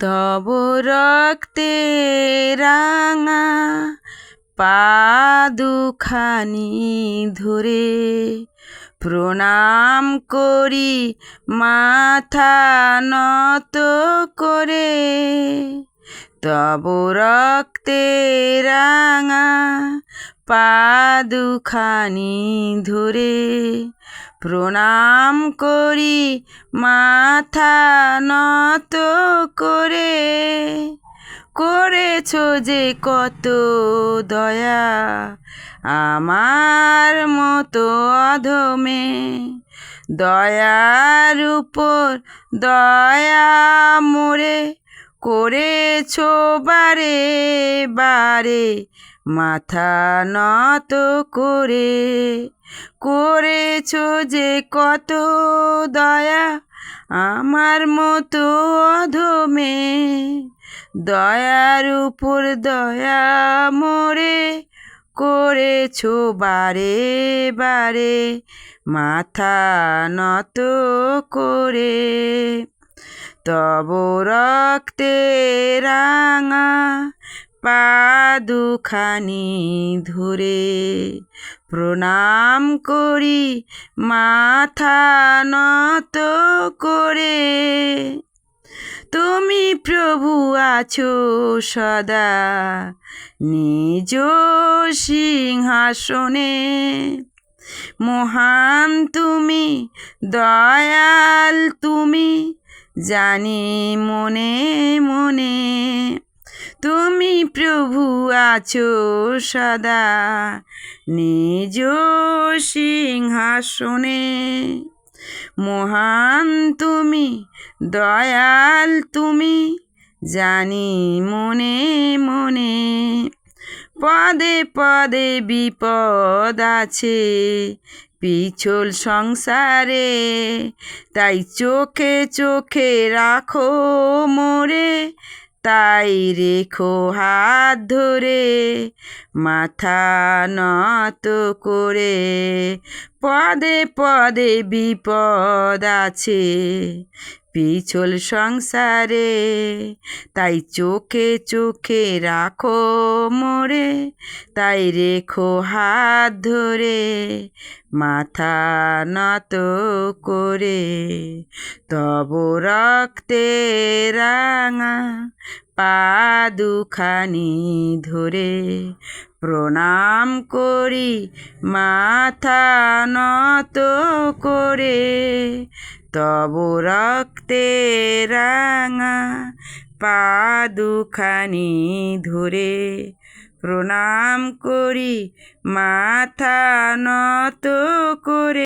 তব রক্তে রাঙা পাদুখানি ধরে প্রণাম করি মাথা নত করে। তব রক্তে রাঙা পাদুখানি ধরে প্রণাম করি, মাথা নত করে। করেছ যে কত দয়া, আমার মতো অধমে। দয়ার উপর দয়া মোরে, করেছ বারে বারে মাথা নত করে করেছ যে কত দয়া আমার মতো অধমে। দয়ার উপর দয়া মোরে করেছ বারে বারে, মাথা নত করে। তব রক্তে রাঙা পাদুখানি ধরে প্রণাম করি, মাথা নত করে। তুমি প্রভু আছো সদা, নিজ সিংহাসনে। মহান তুমি, দয়াল তুমি, জানি মনে মনে প্রভু আছো সদা। নিজ সিংহাসনে। মহান তুমি, দয়াল তুমি, জানি মনে মনে। পদে পদে বিপদ আছে, পিছল সংসারে। তাই চোখে চোখে রাখো মোরে তাই রেখো হাত ধরে মাথা নত করে। পদে পদে বিপদ আছে পিছল সংসারে, তাই চোখে চোখে রাখো মোরে, তাই রেখো হাত ধরে, মাথা নত করে। তব রক্তে রাঙা পা দুখানি ধরে, প্রণাম করি মাথা নত করে। তব রক্তে রাঙা পা দুখানি ধরে প্রণাম করি মাথা নত করে।